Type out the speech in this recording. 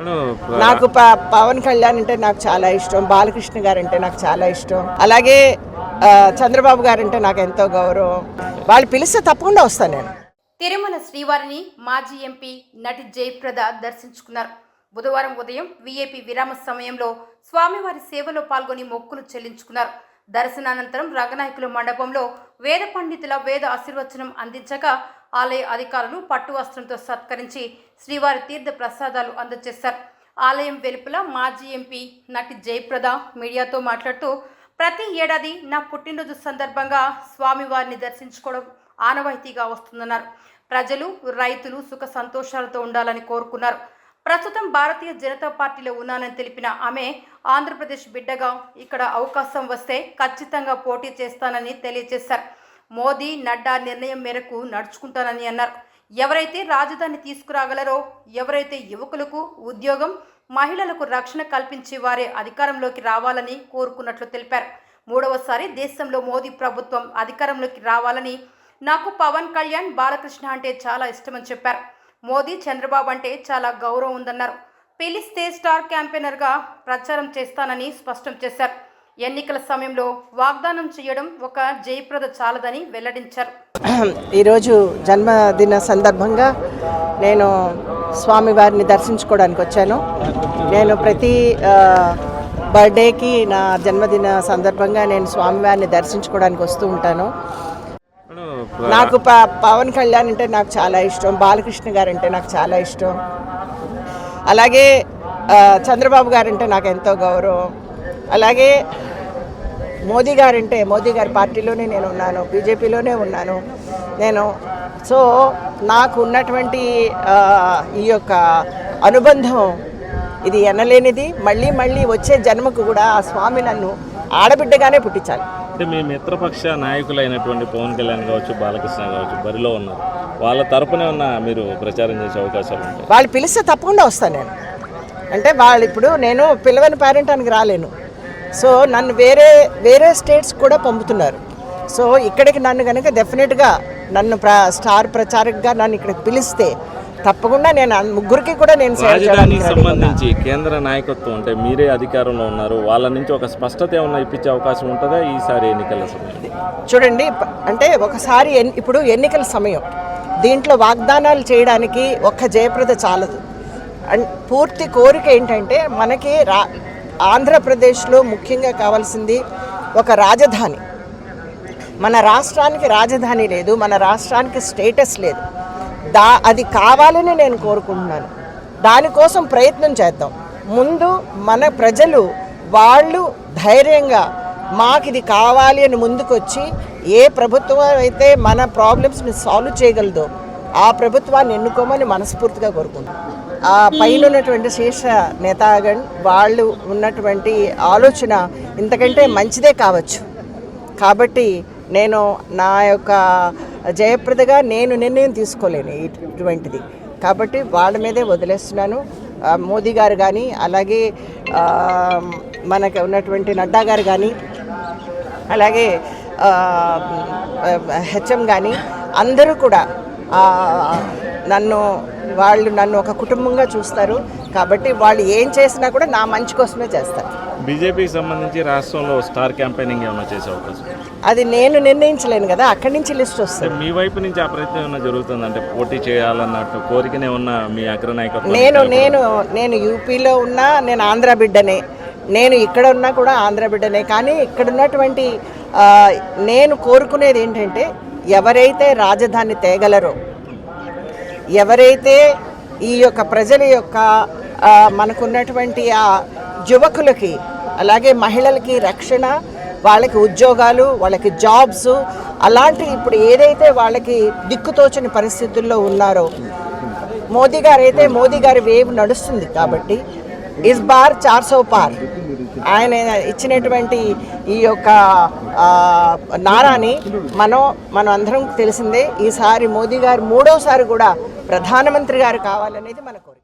నాకు ప- పవన్ కళ్యాణ్ అంటే నాకు చాలా ఇష్టం బాలకృష్ణ గారు అంటే నాకు చాలా ఇష్టం అలాగే చంద్రబాబు గారు అంటే నాకు ఎంతో గౌరవం. వాళ్ళు పిలిస్తే తప్పకుండా వస్తాను నేను. తిరుమల శ్రీవారిని మాజీ ఎంపీ నటి జయప్రద దర్శించుకున్నారు. బుధవారం ఉదయం వీఐపీ విరామ సమయంలో స్వామివారి సేవలో పాల్గొని మొక్కులు చెల్లించుకున్నారు. దర్శనానంతరం రంగనాయకుల మండపంలో వేద పండితుల వేద ఆశీర్వచనం అందించగా ఆలయ అధికారులు పట్టు వస్త్రంతో సత్కరించి శ్రీవారి తీర్థ ప్రసాదాలు అందజేశారు. ఆలయం వెలుపల మాజీ ఎంపీ నటి జయప్రద మీడియాతో మాట్లాడుతూ ప్రతి ఏడాది నా పుట్టినరోజు సందర్భంగా స్వామివారిని దర్శించుకోవడం ఆనవాయితీగా వస్తుందన్నారు. ప్రజలు రైతులు సుఖ సంతోషాలతో ఉండాలని కోరుకున్నారు. ప్రస్తుతం భారతీయ జనతా పార్టీలో ఉన్నానని తెలిపిన ఆమె ఆంధ్రప్రదేశ్ బిడ్డగా ఇక్కడ అవకాశం వస్తే ఖచ్చితంగా పోటీ చేస్తానని తెలియజేశారు. మోదీ నడ్డా నిర్ణయం మేరకు నడుచుకుంటానని అన్నారు. ఎవరైతే రాజధాని తీసుకురాగలరో ఎవరైతే యువకులకు ఉద్యోగం మహిళలకు రక్షణ కల్పించే వారే అధికారంలోకి రావాలని కోరుకున్నట్లు తెలిపారు. మూడవసారి దేశంలో మోదీ ప్రభుత్వం అధికారంలోకి రావాలని నాకు పవన్ కళ్యాణ్ బాలకృష్ణ అంటే చాలా ఇష్టమని చెప్పారు. మోదీ చంద్రబాబు అంటే చాలా గౌరవం ఉందన్నారు. పిలిస్తే స్టార్ క్యాంపెయినర్గా ప్రచారం చేస్తానని స్పష్టం చేశారు. ఎన్నికల సమయంలో వాగ్దానం చేయడం ఒక జయప్రద చాలదని వెల్లడించారు. ఈరోజు జన్మదిన సందర్భంగా నేను స్వామివారిని దర్శించుకోవడానికి వచ్చాను. నేను ప్రతి బర్త్డేకి నా జన్మదిన సందర్భంగా నేను స్వామివారిని దర్శించుకోవడానికి వస్తూ ఉంటాను. నాకు ప పవన్ కళ్యాణ్ అంటే నాకు చాలా ఇష్టం బాలకృష్ణ గారు అంటే నాకు చాలా ఇష్టం. అలాగే చంద్రబాబు గారు అంటే నాకు ఎంతో గౌరవం. అలాగే మోదీ గారు అంటే మోదీ గారి పార్టీలోనే నేను ఉన్నాను బీజేపీలోనే ఉన్నాను. నేను సో నాకు ఉన్నటువంటి ఈ యొక్క అనుబంధం ఇది ఎనలేనిది. మళ్ళీ మళ్ళీ వచ్చే జన్మకు కూడా ఆ స్వామి నన్ను ఆడబిడ్డగానే పుట్టించాలి. అంటే మీ మిత్రపక్ష నాయకులైనటువంటి పవన్ కళ్యాణ్ కావచ్చు బాలకృష్ణ కావచ్చు బరిలో ఉన్నారు. వాళ్ళ తరపునే ఉన్న మీరు ప్రచారం చేసే అవకాశాలు ఉంటాయి. వాళ్ళు పిలిస్తే తప్పకుండా వస్తాను నేను. అంటే వాళ్ళు ఇప్పుడు నేను పిలవని పేరెంటానికి రాలేను. సో నన్ను వేరే వేరే స్టేట్స్ కూడా పంపుతున్నారు. సో ఇక్కడికి నన్ను కనుక డెఫినెట్గా నన్ను ప్ర స్టార్ ప్రచారకగా నన్ను ఇక్కడికి పిలిస్తే తప్పకుండా నేను ముగ్గురికి కూడా నేను రాజధానికి. సంబంధించి కేంద్ర నాయకత్వం అంటే మీరే అధికారంలో ఉన్నారు. వాళ్ళ నుంచి ఒక స్పష్టత ఏమన్నా ఇప్పించే అవకాశం ఉంటుందా ఈసారి ఎన్నికల సమయంలో? చూడండి అంటే ఒకసారి ఇప్పుడు ఎన్నికల సమయం. దీంట్లో వాగ్దానాలు చేయడానికి ఒక్క జయప్రద చాలదు. అండ్ పూర్తి కోరిక ఏంటంటే మనకి రా ఆంధ్రప్రదేశ్లో ముఖ్యంగా కావాల్సింది ఒక రాజధాని. మన రాష్ట్రానికి రాజధాని లేదు మన రాష్ట్రానికి స్టేటస్ లేదు. దా అది కావాలని నేను కోరుకుంటున్నాను. దానికోసం ప్రయత్నం చేద్దాం. ముందు మన ప్రజలు వాళ్ళు ధైర్యంగా మాకు ఇది కావాలి అని ముందుకొచ్చి ఏ ప్రభుత్వం అయితే మన ప్రాబ్లమ్స్ని సాల్వ్ చేయగలదో ఆ ప్రభుత్వాన్ని ఎన్నుకోమని మనస్ఫూర్తిగా కోరుకుంటున్నాను. ఆ పైన ఉన్నటువంటి శీర్ష నేతాగణ్ వాళ్ళు ఉన్నటువంటి ఆలోచన ఇంతకంటే మంచిదే కావచ్చు. కాబట్టి నేను నా యొక్క జయప్రదగా నేను నిర్ణయం తీసుకోలేను ఇటువంటిది. కాబట్టి వాళ్ళ మీదే వదిలేస్తున్నాను. మోదీ గారు కానీ అలాగే మనకు ఉన్నటువంటి నడ్డా గారు కానీ అలాగే హెచ్ఎం కానీ అందరూ కూడా నన్ను వాళ్ళు నన్ను ఒక కుటుంబంగా చూస్తారు. కాబట్టి వాళ్ళు ఏం చేసినా కూడా నా మంచి కోసమే చేస్తారు. బీజేపీకి సంబంధించి రాష్ట్రంలో స్టార్ క్యాంపెయినింగ్ ఏమైనా చేసే అవకాశం? అది నేను నిర్ణయించలేను కదా అక్కడి నుంచి లిస్ట్ వస్తుంది. అంటే మీ వైపు నుంచి ఆ ప్రయత్నం ఏమైనా జరుగుతుందంటే పోటీ చేయాలన్నట్టు కోరికనే ఉన్న మీ అగ్రనాయకత్వం నేను నేను నేను యూపీలో ఉన్నా నేను ఆంధ్ర బిడ్డనే. నేను ఇక్కడ ఉన్నా కూడా ఆంధ్ర బిడ్డనే. కానీ ఇక్కడ ఉన్నటువంటి నేను కోరుకునేది ఏంటంటే ఎవరైతే రాజధాని తేగలరో ఎవరైతే ఈ యొక్క ప్రజల యొక్క మనకున్నటువంటి ఆ యువకులకి అలాగే మహిళలకి రక్షణ వాళ్ళకి ఉద్యోగాలు వాళ్ళకి జాబ్స్ అలాంటి ఇప్పుడు ఏదైతే వాళ్ళకి దిక్కుతోచని పరిస్థితుల్లో ఉన్నారో మోదీ గారు అయితే మోదీ గారి వేవ్ నడుస్తుంది కాబట్టి ఇస్ బార్ చార్సో పార్. ఆయన ఇచ్చినటువంటి ఈ యొక్క నారాని మనం మనం అందరం తెలిసిందే ఈసారి మోదీ గారు మూడోసారి కూడా ప్రధానమంత్రి గారు కావాలనేది మన కోరిక.